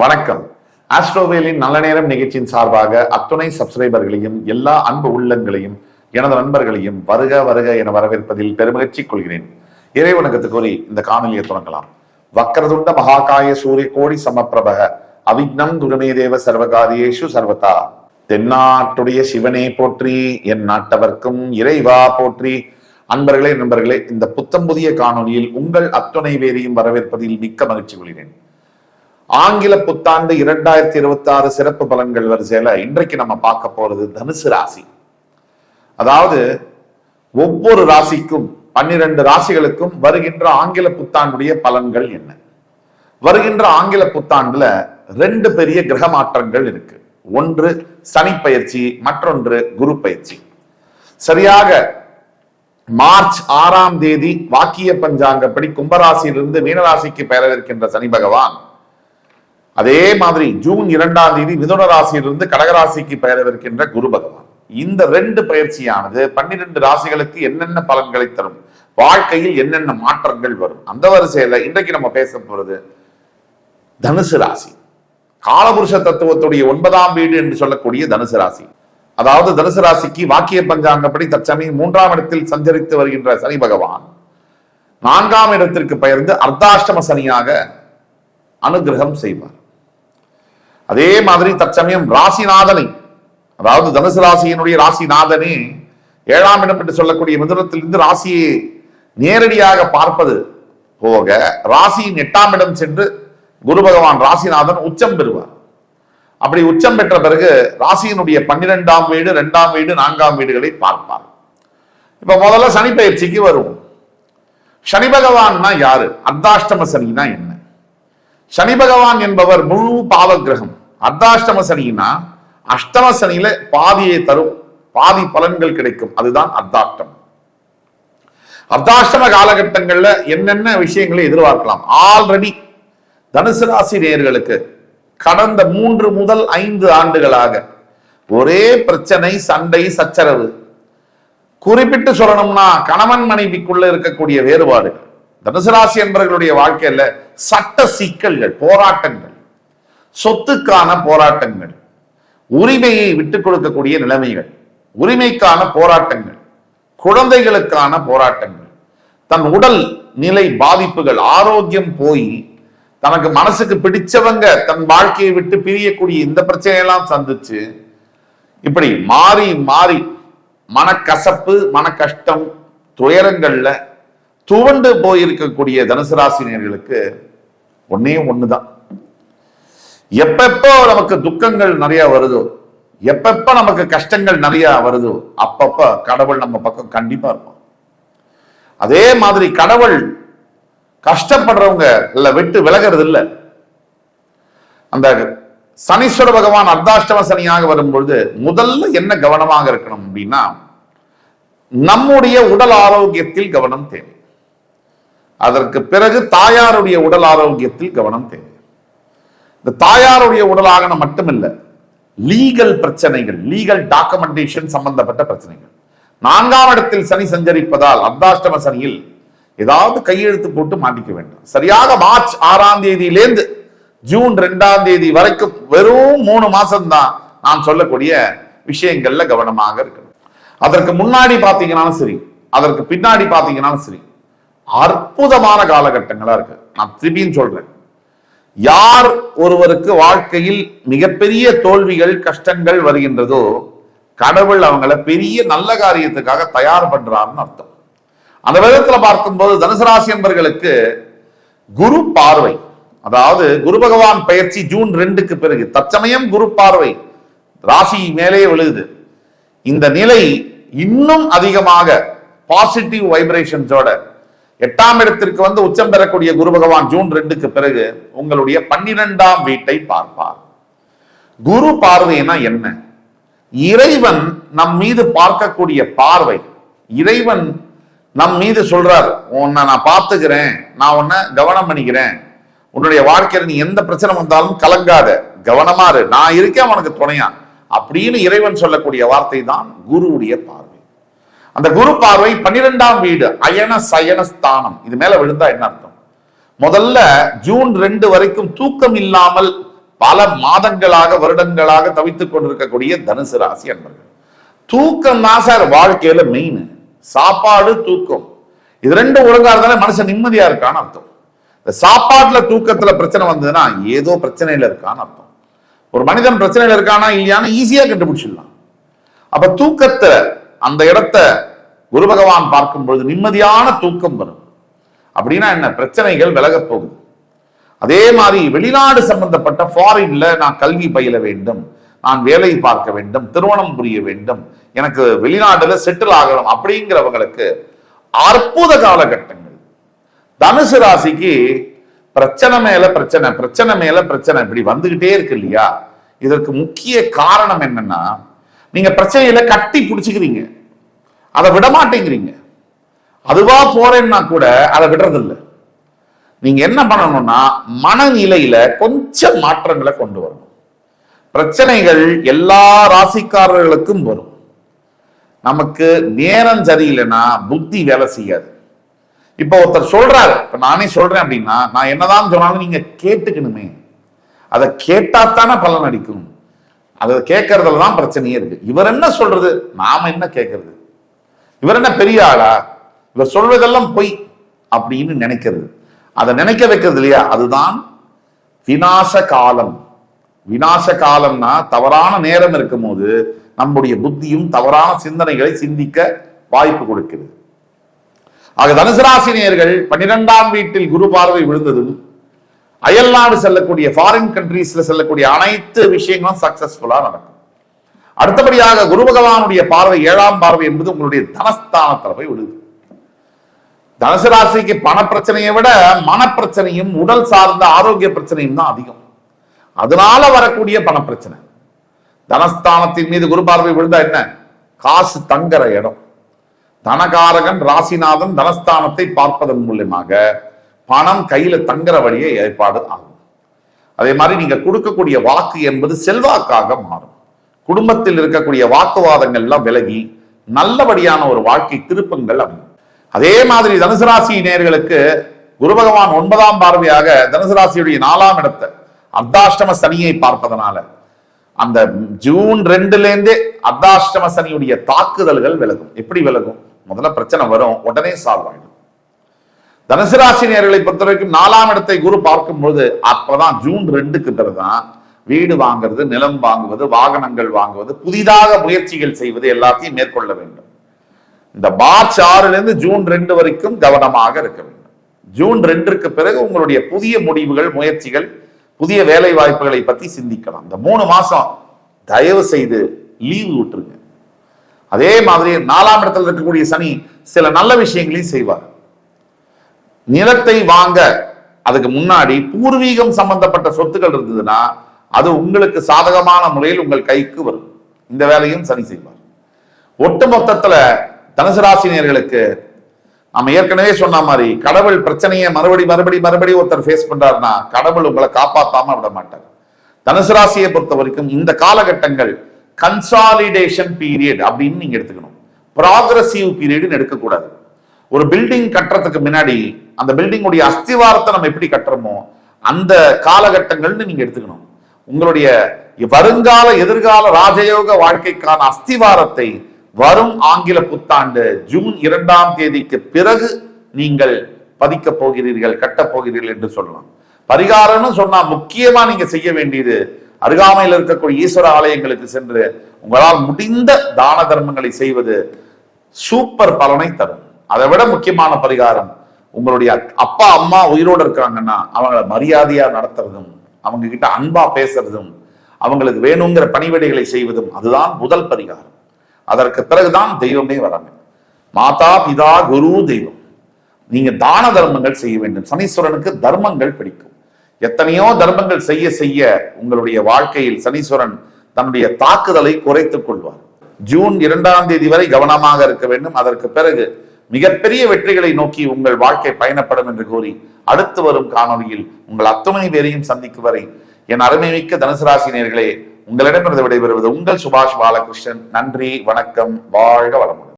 வணக்கம். ஆஸ்ட்ரோவேலின் நல்ல நேரம் நிகழ்ச்சியின் சார்பாக அத்துணை சப்ஸ்கிரைபர்களையும் எல்லா அன்பு உள்ளங்களையும் எனது நண்பர்களையும் வருக வருக என வரவேற்பதில் பெருமகிழ்ச்சி கொள்கிறேன். இறைவணக்கத்து கூறி இந்த காணொலியை தொடங்கலாம். வக்கரதுண்ட மகாகாய சூரிய கோடி சமப்பிரபக அவிக்னம் துருமே தேவ சர்வகாரியேஷு சர்வதா. தென்னாட்டுடைய சிவனே போற்றி என் நாட்டவர்க்கும் இறைவா போற்றி. அன்பர்களே நண்பர்களே இந்த புத்தம் புதிய காணொலியில் உங்கள் அத்துணை வேரையும் வரவேற்பதில் மிக்க மகிழ்ச்சி கொள்கிறேன். ஆங்கில புத்தாண்டு இரண்டாயிரத்தி இருபத்தி ஆறு சிறப்பு பலன்கள் வரிசையில இன்றைக்கு நம்ம பார்க்க போறது தனுசு ராசி. அதாவது ஒவ்வொரு ராசிக்கும் பன்னிரண்டு ராசிகளுக்கும் வருகின்ற ஆங்கில புத்தாண்டுடைய பலன்கள் என்ன? வருகின்ற ஆங்கில புத்தாண்டுல ரெண்டு பெரிய கிரக மாற்றங்கள் இருக்கு. ஒன்று சனி பயிற்சி மற்றொன்று குரு பயிற்சி. சரியாக மார்ச் ஆறாம் தேதி வாக்கிய பஞ்சாங்கப்படி கும்பராசியிலிருந்து மீனராசிக்கு பெயரவிருக்கின்ற சனி பகவான் அதே மாதிரி ஜூன் இரண்டாம் தேதி மிதுன ராசியிலிருந்து கடகராசிக்கு பெயரவிருக்கின்ற குரு பகவான். இந்த ரெண்டு பயிற்சியானது பன்னிரெண்டு ராசிகளுக்கு என்னென்ன பலன்களை தரும்? வாழ்க்கையில் என்னென்ன மாற்றங்கள் வரும்? அந்த வரிசையில இன்றைக்கு நம்ம பேச போறது தனுசு ராசி. காலபுருஷ தத்துவத்துடைய ஒன்பதாம் வீடு என்று சொல்லக்கூடிய தனுசு ராசி. அதாவது தனுசு ராசிக்கு வாக்கிய பஞ்சாங்கப்படி தற்சமயம் மூன்றாம் இடத்தில் சஞ்சரித்து வருகின்ற சனி பகவான். நான்காம் இடத்திற்கு பெயர்ந்து அர்த்தாஷ்டம சனியாக அனுகிரகம் செய்வார். அதே மாதிரி தற்சமயம் ராசிநாதனை அதாவது தனுசு ராசியினுடைய ராசிநாதனே ஏழாம் இடம் என்று சொல்லக்கூடிய மிதுனத்திலிருந்து ராசியை நேரடியாக பார்ப்பது போக ராசியின் எட்டாம் இடம் சென்று குரு பகவான் ராசிநாதன் உச்சம் பெறுவார். அப்படி உச்சம் பெற்ற பிறகு ராசியினுடைய பன்னிரெண்டாம் வீடு ரெண்டாம் வீடு நான்காம் வீடுகளை பார்ப்பார். இப்ப முதல்ல சனி பயிற்சிக்கு வருவோம். சனி பகவான்னா யாரு? அர்த்தாஷ்டம சனினா என்ன? சனி பகவான் என்பவர் முழு பாவ கிரகம். அர்த்தாஷ்டம சனினா அஷ்டம சனியில பாதியை தரும் பாதி பலன்கள் கிடைக்கும். அதுதான் அர்த்தாஷ்டம் அர்த்தாஷ்டம காலகட்டங்கள்ல என்னென்ன விஷயங்களை எதிர்பார்க்கலாம்? ஆல்ரெடி தனுசு ராசி நேர்களுக்கு கடந்த மூன்று முதல் ஐந்து ஆண்டுகளாக ஒரே பிரச்சனை சண்டை சச்சரவு. குறிப்பிட்டு சொல்லணும்னா கணவன் மனைவிக்குள்ள இருக்கக்கூடிய வேறுபாடுகள் தனுசு ராசி என்பவர்களுடைய வாழ்க்கையில சட்ட சிக்கல்கள் போராட்டங்கள். சொத்துக்கான போராட்டங்கள். உரிமையை விட்டுக் கொடுக்கக்கூடிய நிலைமைகள். உரிமைக்கான போராட்டங்கள். குழந்தைகளுக்கான போராட்டங்கள். தன் உடல் நிலை பாதிப்புகள் ஆரோக்கியம் போய் தனக்கு மனசுக்கு பிடிச்சவங்க தன் வாழ்க்கையை விட்டு பிரியக்கூடிய இந்த பிரச்சனையெல்லாம் சந்திச்சு இப்படி மாறி மாறி மனக்கசப்பு மன கஷ்டம் துயரங்கள்ல துவண்டு போயிருக்கக்கூடிய தனுசு ராசினியர்களுக்கு ஒன்னே ஒண்ணுதான். எப்பப்போ நமக்கு துக்கங்கள் நிறைய வருதோ எப்பப்ப நமக்கு கஷ்டங்கள் நிறைய வருதோ அப்பப்ப கடவுள் நம்ம பக்கம் கண்டிப்பா இருக்கும் அதே மாதிரி கடவுள் கஷ்டப்படுறவங்க இல்ல விட்டு விலகிறது இல்ல. அந்த சனீஸ்வர பகவான் அர்த்தாஷ்டம சனியாக வரும்பொழுது முதல்ல என்ன கவனமாக இருக்கணும் அப்படின்னா நம்முடைய உடல் ஆரோக்கியத்தில் கவனம் தேவை. அதற்கு பிறகு தாயாருடைய உடல் ஆரோக்கியத்தில் கவனம் தேவை. இந்த தாயாருடைய உடலாகன மட்டுமில்லை லீகல் பிரச்சனைகள் லீகல் டாக்குமெண்டேஷன் சம்பந்தப்பட்ட பிரச்சனைகள். நான்காம் இடத்தில் சனி சஞ்சரிப்பதால் அர்த்தாஷ்டம சனியில் ஏதாவது கையெழுத்து போட்டு மாட்டிக்க வேண்டும். சரியாக மார்ச் ஆறாம் தேதியிலேருந்து ஜூன் ரெண்டாம் தேதி வரைக்கும் வெறும் மூணு மாசம் தான் நான் சொல்லக்கூடிய விஷயங்கள்ல கவனமாக இருக்கணும். அதற்கு முன்னாடி பாத்தீங்கன்னாலும் சரி அதற்கு பின்னாடி பாத்தீங்கன்னாலும் சரி அற்புதமான காலகட்டங்களா இருக்கு. நான் திருப்பியும் சொல்றேன். யார் ஒருவருக்கு வாழ்க்கையில் மிகப்பெரிய தோல்விகள் கஷ்டங்கள் வருகின்றதோ கடவுள் அவங்கள பெரிய நல்ல காரியத்துக்காக தயார் பண்றாருன்னு அர்த்தம். அந்த விதத்துல பார்க்கும்போது தனுசு ராசி என்பர்களுக்கு குரு பார்வை. அதாவது குரு பகவான் பயிற்சி ஜூன் ரெண்டுக்கு பிறகு தற்சமயம் குரு பார்வை. ராசி மேலே விழுகுது இந்த நிலை இன்னும் அதிகமாக பாசிட்டிவ் வைப்ரேஷன்ஸோட எட்டாம் இடத்திற்கு வந்து உச்சம் பெறக்கூடிய குரு பகவான் ஜூன் ரெண்டுக்கு பிறகு உங்களுடைய பன்னிரெண்டாம் வீட்டை பார்ப்பார். குரு பார்வைனா என்ன? இறைவன் நம் மீது பார்க்கக்கூடிய பார்வை. இறைவன் நம் மீது சொல்றார் உன்னை நான் பார்த்துக்கிறேன் நான் உன்னை கவனம் பண்ணிக்கிறேன். உன்னுடைய வாழ்க்கையில நீ எந்த பிரச்சனை வந்தாலும் கலங்காத கவனமா இரு. நான் இருக்கேன் உனக்கு துணையா. அப்படின்னு இறைவன் சொல்லக்கூடிய வார்த்தை தான் குருவுடைய பார்வை. அந்த குரு பார்வை பன்னிரெண்டாம் வீடு அயன சயன ஸ்தானம். இது மேல விழுந்தா என்ன அர்த்தம்? முதல்ல ஜூன் ரெண்டு வரைக்கும் தூக்கம் இல்லாமல் பல மாதங்களாக வருடங்களாக தவித்துக் கொண்டிருக்கக்கூடிய தனுசு ராசி அன்பர்கள். தூக்கம் தான் சார் வாழ்க்கையில மெயின் சாப்பாடு தூக்கம். இது ரெண்டும் ஒழுங்கா இருந்தாலே மனுஷன் நிம்மதியா இருக்கான்னு அர்த்தம். இந்த சாப்பாட்டுல தூக்கத்துல பிரச்சனை வந்ததுன்னா ஏதோ பிரச்சனையில இருக்கான்னு அர்த்தம். ஒரு மனிதன் பிரச்சனையில இருக்கானா இல்லையான்னு ஈஸியா கண்டுபிடிச்சிடலாம். அப்ப தூக்கத்தை அந்த இடத்த குரு பகவான் பார்க்கும் பொழுது நிம்மதியான தூக்கம் வரும். அப்படின்னா என்ன? பிரச்சனைகள் விலகப் போகுது. அதே மாதிரி வெளிநாடு சம்பந்தப்பட்ட ஃபாரின்ல நான் கல்வி பயில வேண்டும். நான் வேலை பார்க்க வேண்டும். திருமணம் புரிய வேண்டும். எனக்கு வெளிநாட்டில் செட்டில் ஆகணும் அப்படிங்கிறவங்களுக்கு அற்புத காலகட்டங்கள். தனுசு ராசிக்கு பிரச்சனை மேல பிரச்சனை பிரச்சனை மேல பிரச்சனை இப்படி வந்துகிட்டே இருக்கு இல்லையா? இதற்கு முக்கிய காரணம் என்னன்னா நீங்க பிரச்சனையில கட்டி பிடிச்சிக்கிறீங்க. அதை விட மாட்டேங்கிறீங்க அதுவா போறேன்னா கூட அதை விடுறதில்லை. நீங்க என்ன பண்ணணும்னா மனநிலையில கொஞ்சம் மாற்றங்களை கொண்டு வரணும். பிரச்சனைகள் எல்லா ராசிக்காரர்களுக்கும் வரும். நமக்கு நேரம் சரியில்லைன்னா புத்தி வேலை செய்யாது. இப்போ ஒருத்தர் சொல்றாரு இப்ப நானே சொல்றேன் அப்படின்னா நான் என்னதான் சொன்னாலும் நீங்க கேட்டுக்கணுமே. அதை கேட்டாத்தானே பலன் அடிக்கும் அதை கேட்கறதுல தான் பிரச்சனையே இருக்கு. இவர் என்ன சொல்றது? நாம என்ன கேட்கறது? இவர் என்ன பெரிய ஆளா? இவர் சொல்வதெல்லாம் பொய் அப்படின்னு நினைக்கிறது. அதை நினைக்க வைக்கிறது இல்லையா? அதுதான் வினாச காலம். வினாச காலம்னா தவறான நேரம் இருக்கும் போது நம்முடைய புத்தியும் தவறான சிந்தனைகளை சிந்திக்க வாய்ப்பு கொடுக்கிறது. ஆக தனுசு ராசினியர்கள் பன்னிரெண்டாம் வீட்டில் குரு பார்வை விழுந்ததும் அயல்நாடு செல்லக்கூடிய ஃபாரின் கண்ட்ரீஸ்ல செல்லக்கூடிய அனைத்து விஷயங்களும் சக்சஸ்ஃபுல்லா நடக்கும். அடுத்தபடியாக குரு பகவானுடைய பார்வை ஏழாம் பார்வை என்பது உங்களுடைய தனஸ்தானத்தில் போய் விடுது தனுசு ராசிக்கு பண பிரச்சனையை விட மனப்பிரச்சனையும் உடல் சார்ந்த ஆரோக்கிய பிரச்சனையும் தான் அதிகம். அதனால வரக்கூடிய பண பிரச்சனை தனஸ்தானத்தின் மீது குரு பார்வை விழுந்தா என்ன? காசு தங்குற இடம். தனகாரகன் ராசிநாதன் தனஸ்தானத்தை பார்ப்பதன் மூலியமாக பணம் கையில தங்குற வழியே ஏற்பாடு ஆகும். அதே மாதிரி நீங்க கொடுக்கக்கூடிய வாக்கு என்பது செல்வாக்காக மாறும். குடும்பத்தில் இருக்கக்கூடிய வாக்குவாதங்கள் எல்லாம் விலகி நல்லபடியான ஒரு வாழ்க்கை திருப்பங்கள் அமையும். அதே மாதிரி தனுசு ராசி நேர்களுக்கு குரு பகவான் ஒன்பதாம் பார்வையாக தனுசு ராசியுடைய நாலாம் இடத்தை அர்த்தாஷ்டம சனியை பார்ப்பதனால அந்த ஜூன் ரெண்டுல இருந்தே அர்த்தாஷ்டம சனியுடைய தாக்குதல்கள் விலகும். எப்படி விலகும்? முதல்ல பிரச்சனை வரும் உடனே சால்வ் ஆயிடும். தனுசு பொறுத்தவரைக்கும் பொறுத்த வரைக்கும் நாலாம் இடத்தை குரு பார்க்கும்போது அப்பதான் ஜூன் ரெண்டுக்கு பிறகுதான் வீடு வாங்குறது நிலம் வாங்குவது வாகனங்கள் வாங்குவது புதிதாக முயற்சிகள் செய்வது எல்லாத்தையும் மேற்கொள்ள வேண்டும். இந்த மார்ச் ஆறுல இருந்து ஜூன் ரெண்டு வரைக்கும் கவனமாக இருக்க வேண்டும். ஜூன் ரெண்டுக்கு பிறகு உங்களுடைய புதிய முடிவுகள் முயற்சிகள் புதிய வேலை வாய்ப்புகளை பத்தி சிந்திக்கலாம். இந்த மூணு மாசம் தயவு செய்து லீவு விட்டுருங்க. அதே மாதிரி நாலாம் இடத்துல இருக்கக்கூடிய சனி சில நல்ல விஷயங்களையும் செய்வார். நிலத்தை வாங்க அதுக்கு முன்னாடி பூர்வீகம் சம்பந்தப்பட்ட சொத்துக்கள் இருந்ததுன்னா அது உங்களுக்கு சாதகமான முறையில் உங்கள் கைக்கு வரும். இந்த வேலையும் சரி செய்வார். ஒட்டு மொத்தத்துல தனுசு ராசினியர்களுக்கு நம்ம ஏற்கனவே சொன்ன மாதிரி கடவுள் பிரச்சனையை மறுபடி மறுபடி மறுபடி ஒருத்தர் ஃபேஸ் பண்றாருன்னா கடவுள் உங்களை காப்பாத்தாம விட மாட்டார். தனுசு ராசியை பொறுத்த வரைக்கும் இந்த காலகட்டங்கள் கன்சாலிடேஷன் பீரியட் அப்படின்னு நீங்க எடுத்துக்கணும். ப்ராக்ரஸிவ் பீரியட்னு எடுக்கக்கூடாது. ஒரு பில்டிங் கட்டுறதுக்கு முன்னாடி அந்த பில்டிங்குடைய அஸ்திவாரத்தை நம்ம எப்படி கட்டுறோமோ அந்த காலகட்டங்கள்னு நீங்க எடுத்துக்கணும். உங்களுடைய வருங்கால எதிர்கால ராஜயோக வாழ்க்கைக்கான அஸ்திவாரத்தை வரும் ஆங்கில புத்தாண்டு ஜூன் இரண்டாம் தேதிக்கு பிறகு நீங்கள் பதிக்க போகிறீர்கள் கட்டப் போகிறீர்கள் என்று சொல்லலாம். பரிகாரம்னு சொன்னா முக்கியமா நீங்க செய்ய வேண்டியது அருகாமையில் இருக்கக்கூடிய ஈஸ்வர ஆலயங்களுக்கு சென்று உங்களால் முடிந்த தான தர்மங்களை செய்வது சூப்பர் பலனை தரும். அதை விட முக்கியமான பரிகாரம் உங்களுடைய அப்பா அம்மா உயிரோடு இருக்காங்கன்னா அவங்களை மரியாதையா நடத்துறதும் அவங்க கிட்ட அன்பா பேசுறதும் அவங்களுக்கு வேணுங்கிற பணிவிடைகளை செய்வதும் அதுதான் முதல் பரிகாரம். அதற்கு பிறகுதான் தெய்வமே வராங்க. மாதா பிதா குரு தெய்வம். நீங்க தான தர்மங்கள் செய்ய வேண்டும். சனீஸ்வரனுக்கு தர்மங்கள் பிடிக்கும். எத்தனையோ தர்மங்கள் செய்ய செய்ய உங்களுடைய வாழ்க்கையில் சனீஸ்வரன் தன்னுடைய தாக்குதலை குறைத்துக் கொள்வார். ஜூன் இரண்டாம் தேதி வரை கவனமாக இருக்க வேண்டும். அதற்கு பிறகு மிகப்பெரிய வெற்றிகளை நோக்கி உங்கள் வாழ்க்கை பயணப்படும் என்று கூறி அடுத்து வரும் காணொலியில் உங்கள் அத்துணை பேரையும் சந்திக்கும் வரை என் அருமைமிக்க தனுசு ராசினியர்களே உங்களிடமிருந்து விடைபெறுவது உங்கள் சுபாஷ் பாலகிருஷ்ணன். நன்றி வணக்கம் வாழ்க வளமுடன்.